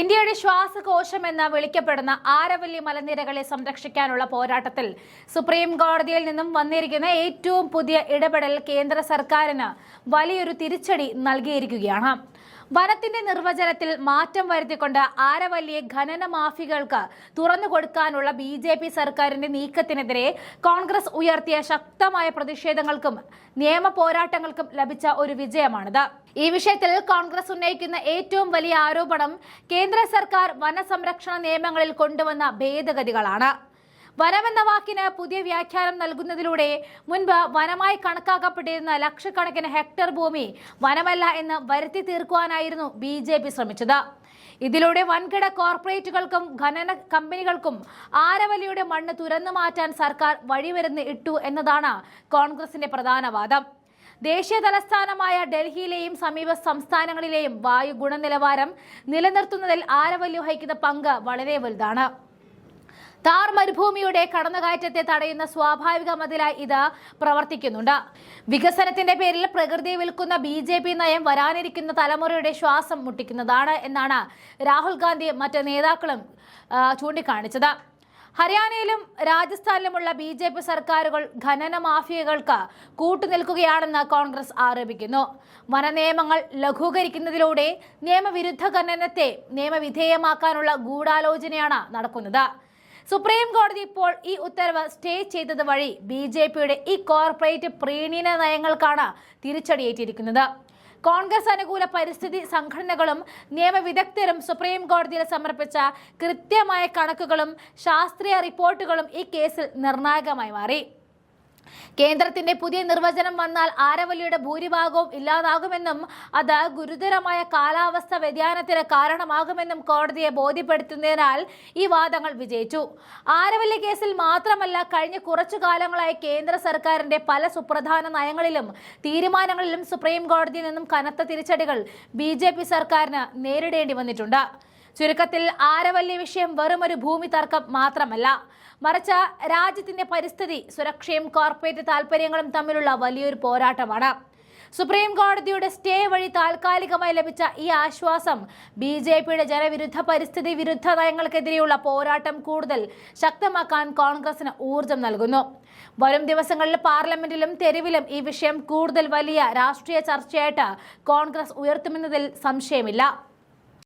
ഇന്ത്യയുടെ ശ്വാസകോശം എന്ന് വിളിക്കപ്പെടുന്ന ആരവല്ലി മലനിരകളെ സംരക്ഷിക്കാനുള്ള പോരാട്ടത്തിൽ സുപ്രീം കോടതിയിൽ നിന്നും വന്നിരിക്കുന്ന ഏറ്റവും പുതിയ ഇടപെടൽ കേന്ദ്ര സർക്കാരിന് വലിയൊരു തിരിച്ചടി നൽകിയിരിക്കുകയാണ്. വനത്തിന്റെ നിർവചനത്തിൽ മാറ്റം വരുത്തിക്കൊണ്ട് ആരവല്ലിയെ ഖനന മാഫികൾക്ക് തുറന്നു കൊടുക്കാനുള്ള ബി ജെ പി സർക്കാരിന്റെ നീക്കത്തിനെതിരെ കോൺഗ്രസ് ഉയർത്തിയ ശക്തമായ പ്രതിഷേധങ്ങൾക്കും നിയമ പോരാട്ടങ്ങൾക്കും ലഭിച്ച ഒരു വിജയമാണിത്. ഈ വിഷയത്തിൽ കോൺഗ്രസ് ഉന്നയിക്കുന്ന ഏറ്റവും വലിയ ആരോപണം കേന്ദ്ര സർക്കാർ വനസംരക്ഷണ നിയമങ്ങളിൽ കൊണ്ടുവന്ന ഭേദഗതികളാണ്. വനമെന്ന വാക്കിന് പുതിയ വ്യാഖ്യാനം നൽകുന്നതിലൂടെ മുൻപ് വനമായി കണക്കാക്കപ്പെട്ടിരുന്ന ലക്ഷക്കണക്കിന് ഹെക്ടർ ഭൂമി വനമല്ല എന്ന് വരുത്തി തീർക്കുവാനായിരുന്നു ബി ജെ പി ശ്രമിച്ചത്. ഇതിലൂടെ വൻകിട കോർപ്പറേറ്റുകൾക്കും ഖനന കമ്പനികൾക്കും ആരവലിയുടെ മണ്ണ് തുരന്നു മാറ്റാൻ സർക്കാർ വഴിമരുന്ന് ഇട്ടു എന്നതാണ് കോൺഗ്രസിന്റെ പ്രധാന വാദം. ദേശീയ തലസ്ഥാനമായ ഡൽഹിയിലെയും സമീപ സംസ്ഥാനങ്ങളിലെയും വായു ഗുണനിലവാരം നിലനിർത്തുന്നതിൽ ആരവല്ലി വഹിക്കുന്ന പങ്ക് വളരെ വലുതാണ്. താർ മരുഭൂമിയുടെ കടന്നുകയറ്റത്തെ തടയുന്ന സ്വാഭാവിക മതിലായി ഇത് പ്രവർത്തിക്കുന്നുണ്ട്. വികസനത്തിന്റെ പേരിൽ പ്രകൃതിയെ വിൽക്കുന്ന ബി ജെ പി നയം വരാനിരിക്കുന്ന തലമുറയുടെ ശ്വാസം മുട്ടിക്കുന്നതാണ് എന്നാണ് രാഹുൽ ഗാന്ധി മറ്റ് നേതാക്കളും ചൂണ്ടിക്കാണിച്ചത്. ഹരിയാനയിലും രാജസ്ഥാനിലുമുള്ള ബി ജെ പി സർക്കാരുകൾ ഖനന മാഫിയകൾക്ക് കൂട്ടുനിൽക്കുകയാണെന്ന് കോൺഗ്രസ് ആരോപിക്കുന്നു. വനനിയമങ്ങൾ ലഘൂകരിക്കുന്നതിലൂടെ നിയമവിരുദ്ധ ഖനനത്തെ നിയമവിധേയമാക്കാനുള്ള ഗൂഢാലോചനയാണ് നടക്കുന്നത്. സുപ്രീം കോടതി ഇപ്പോൾ ഈ ഉത്തരവ് സ്റ്റേ ചെയ്തത് വഴി ബി ജെ പിയുടെ ഈ കോർപ്പറേറ്റ് പ്രീണീന നയങ്ങൾക്കാണ് തിരിച്ചടിയേറ്റിരിക്കുന്നത്. കോൺഗ്രസ് അനുകൂല പരിസ്ഥിതി സംഘടനകളും നിയമവിദഗ്ധരും സുപ്രീം കോടതിയിൽ സമർപ്പിച്ച കൃത്യമായ കണക്കുകളും ശാസ്ത്രീയ റിപ്പോർട്ടുകളും ഈ കേസിൽ നിർണായകമായി മാറി. കേന്ദ്രത്തിന്റെ പുതിയ നിർവചനം വന്നാൽ ആരവലിയുടെ ഭൂരിഭാഗവും ഇല്ലാതാകുമെന്നും അത് ഗുരുതരമായ കാലാവസ്ഥ വ്യതിയാനത്തിന് കാരണമാകുമെന്നും കോടതിയെ ബോധ്യപ്പെടുത്തുന്നതിനാൽ ഈ വാദങ്ങൾ വിജയിച്ചു. ആരവല്ലി കേസിൽ മാത്രമല്ല കഴിഞ്ഞ കുറച്ചു കാലങ്ങളായി കേന്ദ്ര സർക്കാരിന്റെ പല സുപ്രധാന നയങ്ങളിലും തീരുമാനങ്ങളിലും സുപ്രീം കോടതിയിൽ നിന്നും കനത്ത തിരിച്ചടികൾ ബി സർക്കാരിന് നേരിടേണ്ടി വന്നിട്ടുണ്ട്. ചുരുക്കത്തിൽ ആരവല്ലി വിഷയം വെറുമൊരു ഭൂമി തർക്കം മാത്രമല്ല. മറിച്ച് രാജ്യത്തിന്റെ പരിസ്ഥിതി സുരക്ഷയും കോർപ്പറേറ്റ് താൽപര്യങ്ങളും തമ്മിലുള്ള വലിയൊരു പോരാട്ടമാണ്. സുപ്രീം കോടതിയുടെ സ്റ്റേ വഴി താൽക്കാലികമായി ലഭിച്ച ഈ ആശ്വാസം ബി ജെ പിയുടെ ജനവിരുദ്ധ പരിസ്ഥിതി വിരുദ്ധ നയങ്ങൾക്കെതിരെയുള്ള പോരാട്ടം കൂടുതൽ ശക്തമാക്കാൻ കോൺഗ്രസിന് ഊർജം നൽകുന്നു. വരും ദിവസങ്ങളിൽ പാർലമെന്റിലും തെരുവിലും ഈ വിഷയം കൂടുതൽ വലിയ രാഷ്ട്രീയ ചർച്ചയായിട്ട് കോൺഗ്രസ് ഉയർത്തുമെന്നതിൽ സംശയമില്ല.